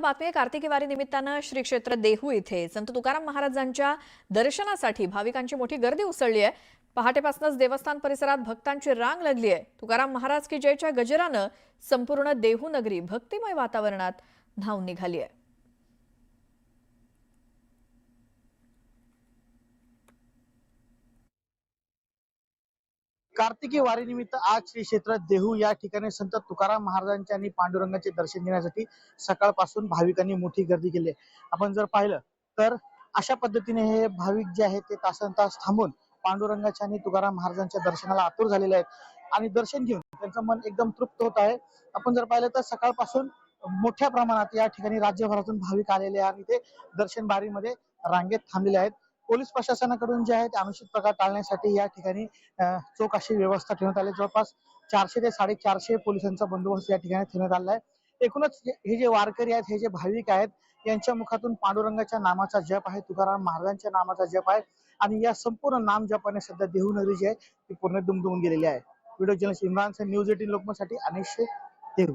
बातमी कार्तिकी वारी निमित्तानं श्री क्षेत्र देहू इथे. संत तुकाराम महाराजांच्या दर्शनासाठी भाविकांची मोठी गर्दी उसळली आहे. पहाटेपासूनच देवस्थान परिसरात भक्तांची रांग लागली आहे. तुकाराम महाराज की जयच्या गजरानं संपूर्ण देहू नगरी भक्तिमय वातावरणात धावून निघाली आहे. कार्तिकी वारीनिमित्त आज श्री क्षेत्र देहू या ठिकाणी संत तुकाराम महाराजांचे आणि पांडुरंगाचे दर्शन घेण्यासाठी सकाळपासून भाविकांनी मोठी गर्दी केली आहे. आपण जर पाहिलं तर अशा पद्धतीने हे भाविक जे आहेत ते तासन तास थांबून पांडुरंगाच्या आणि तुकाराम महाराजांच्या दर्शनाला आतुर झालेले आहेत आणि दर्शन घेऊन त्यांचं मन एकदम तृप्त होत आहे आपण जर पाहिलं तर सकाळपासून मोठ्या प्रमाणात या ठिकाणी राज्यभरातून भाविक आलेले आहेत आणि ते दर्शन बारीमध्ये रांगेत थांबलेले आहेत पोलीस प्रशासनाकडून जे आहे ते अनुचित प्रकार टाळण्यासाठी या ठिकाणी चोख अशी व्यवस्था ठेवण्यात आली. जवळपास चारशे ते साडेचारशे पोलिसांचा बंदोबस्त या ठिकाणी ठेवण्यात आला आहे. एकूणच हे जे वारकरी आहेत हे जे भाविक आहेत यांच्या मुखातून पांडुरंगाच्या नामाचा जप आहे तुकाराम महाराजांच्या नामाचा जप आहे. आणि या संपूर्ण नाम जपाने सध्या देहू जी आहे ती पूर्ण दुमदुमून गेलेली आहे. Video journalist Imran news eighteen लोकमतसाठी Anish Dehu.